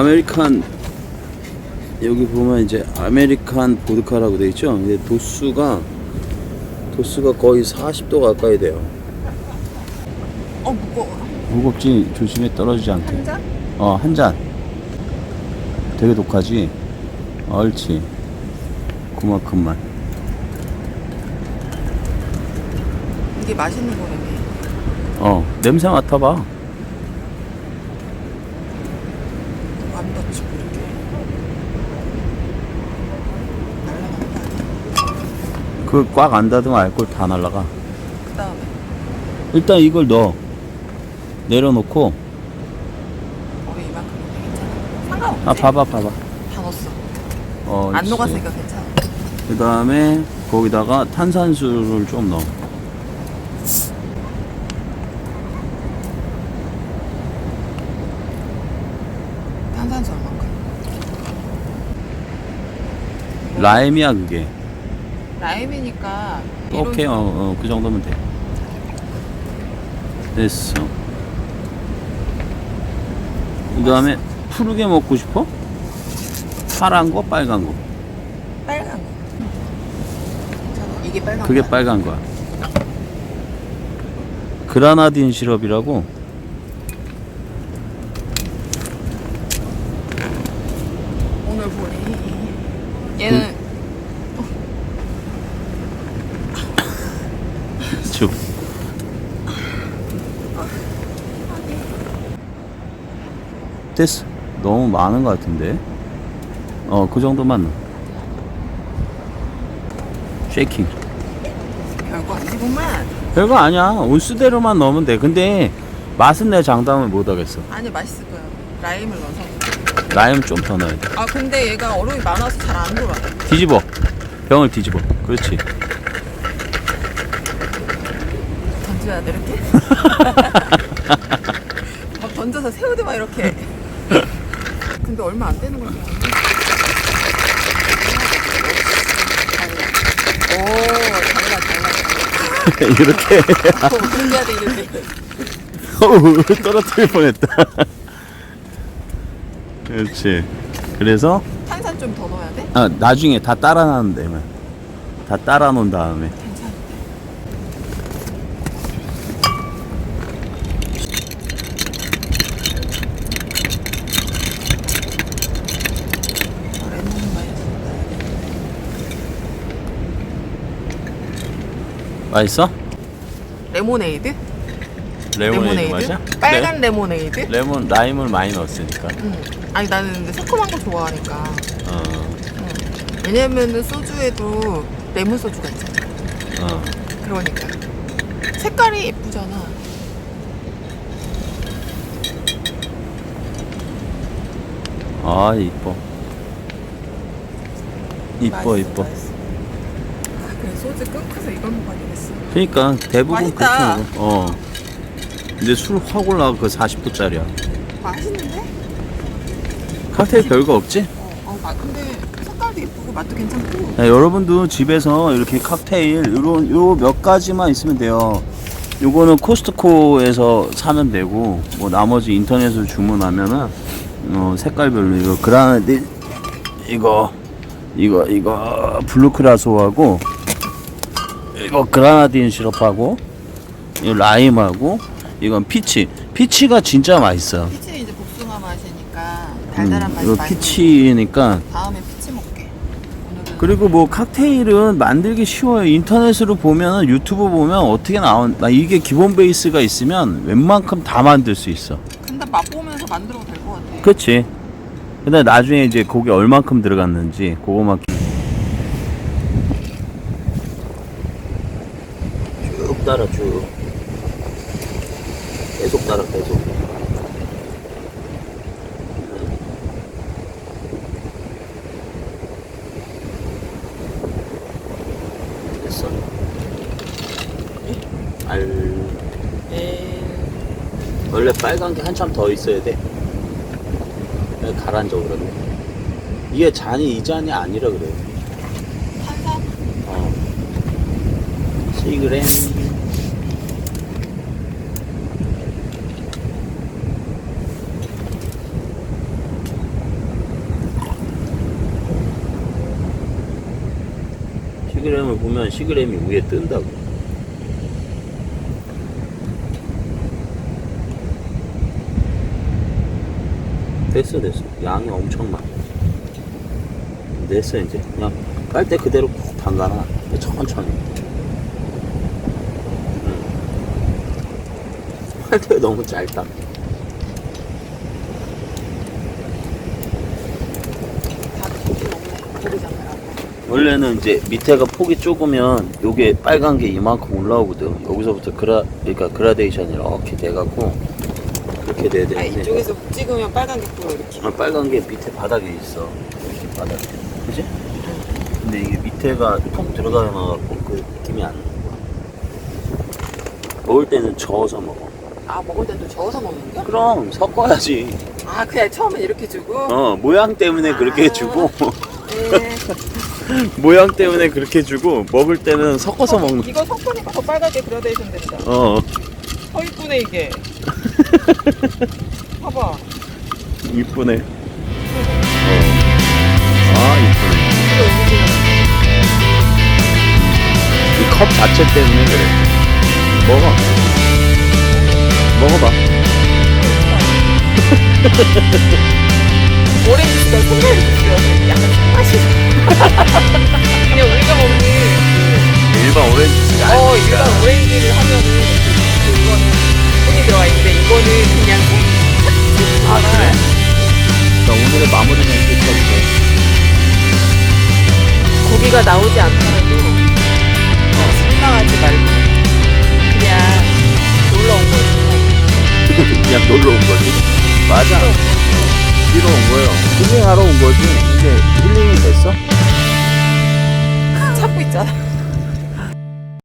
아메리칸 여기 보면 이제 아메리칸 보드카라고 돼 있죠. 근데 도수가 도수가 거의 40도 가까이 돼요. 어 무거워. 무겁지 조심해 떨어지지 않게. 한 잔? 어, 한 잔. 되게 독하지? 옳지. 그만큼만. 이게 맛있는 거라며. 어, 냄새 맡아봐. 안 닫히고 이렇게. 날라간다. 그꽉 안 닫으면 알코올 다 날라가. 그 다음에 일단 이걸 넣어. 내려놓고, 머리 이만큼 괜찮아. 상관없지. 아, 봐봐, 봐봐. 다 넣었어. 어, 안 녹았으니까 괜찮아. 그 다음에 거기다가 탄산수를 좀 넣어. 탄산수? 라임이야, 그게. 라임이니까 오케이, 어, 어, 그 정도면 돼. 됐어. 그 다음에 푸르게 먹고 싶어? 파란 거, 빨간 거. 빨간 거. 이게 빨간 그게 거야? 빨간 거야. 그라나딘 시럽이라고 오늘 보니 얘는 쭉. 됐어. 너무 많은 것 같은데. 어, 그 정도만. 쉐이킹. 별거 아니구만. 별거 아니야. 온수대로만 넣으면 돼. 근데 맛은 내 장담을 못 하겠어. 아니 맛있을 거야. 라임을 넣어서. 라임 좀 더 넣어야 돼. 아 근데 얘가 얼음이 많아서 잘 안 돌아. 뒤집어. 병을 뒤집어. 그렇지. 던져야 돼 이렇게? 막 던져서 세우지 마 이렇게. 근데 얼마 안 되는 거야. 오 달라 달라. 이렇게. 어, 그렇게 해야 돼 이렇게. 어우, 떨어뜨릴 뻔했다. 그렇지. 그래서 탄산 좀 더 넣어야 돼? 아, 나중에 다 따라 데만 다 따라 놓은 다음에 괜찮은데. 아, 레몬 맛있어? 레모네이드? 레모네이드 맛이야? 빨간 레모네이드? 레, 레몬 라임을 많이 넣었으니까. 응. 아니 나는 근데 새콤한 거 좋아하니까. 어, 응. 왜냐면은 소주에도 레몬 소주가 있잖아. 어. 그러니까. 색깔이 예쁘잖아. 아 이뻐. 이뻐 맛있어, 이뻐. 맛있어. 아, 그래 소주 끊고서 이걸 먹어야 겠어. 그러니까 대부분 맛있다. 그렇게 먹어. 어. 근데 술 확 올라가 그 40도짜리야. 맛있는데? 칵테일 별거 없지? 어, 어, 마, 근데 색깔도 예쁘고 맛도 괜찮고. 자, 여러분도 집에서 이렇게 칵테일 요런 요 몇 가지만 있으면 돼요. 요거는 코스트코에서 사면 되고 뭐 나머지 인터넷으로 주문하면은 어, 색깔별로 이거 그라나딘 이거 이거 이거 블루크라소하고 이거 그라나딘 시럽하고 이 라임하고 이건 피치 피치가 진짜 맛있어. 피치는 이제 복숭아 맛이니까 달달한 음, 맛이 이거 많이 피치니까. 다음에 피치 먹게. 오늘은 그리고 뭐 칵테일은 만들기 쉬워요. 인터넷으로 보면 유튜브 보면 어떻게 나온 나 이게 기본 베이스가 있으면 웬만큼 다 만들 수 있어. 근데 맛보면서 만들어도 될 것 같아. 그렇지. 근데 나중에 이제 거기 얼만큼 들어갔는지 그거만 쭉 따라 쭉 계속 따라 계속. 됐어. 알에 원래 빨간 게 한참 더 있어야 돼. 가라앉아 그러네. 이게 잔이 이 잔이 아니라 그래. 탄 12g 시그램을 보면 시그램이 위에 뜬다고. 됐어 됐어. 양이 엄청 많아. 됐어 이제. 그냥 깔 때 그대로 푹 담가라. 천천히. 빨대가 너무 짧다. 원래는 이제 밑에가 폭이 좁으면 요게 빨간 게 이만큼 올라오거든 여기서부터 그라 그러니까 그라데이션이 이렇게 돼갖고 그렇게 돼야 아, 되는데 이쪽에서 찍으면 빨간 게 보여 이렇게. 아, 빨간 게 밑에 바닥에 있어. 이렇게 바닥에. 그지? 근데 이게 밑에가 톡 들어가 나갖고 그 느낌이 안 나. 먹을 때는 저어서 먹어. 아 먹을 때도 저어서 먹는 겨? 그럼 섞어야지. 아 그냥 처음엔 이렇게 주고. 어, 모양 때문에 그렇게 아. 주고, 네. 모양 때문에 그렇게 주고, 먹을 때는 섞어서 먹는 이거 섞으니까 더 빨갛게 그라데이션 된다. 어, 더 이쁘네 이게. 봐봐. 이쁘네. 어. 아, 이쁘네. 이거 오리지널. 이 컵 자체 때문에 그래. 먹어. 먹어봐. 오렌지가 색깔이 있어. 약간 맛이. 그냥 우리가 먹는 일반 오렌지 그, 어 일반 오렌지를 하면은 그거는 손이 들어가 있는데 이거는 그냥 아, 그래? 자, 오늘의 마무리는 여기까지. 고기가 나오지 않더라도 어, 말고 그냥 놀러 온 거지. 맞아. 쉬러 온 거예요. 힐링하러 온 거지. 근데 힐링이 됐어? 찾고 있잖아.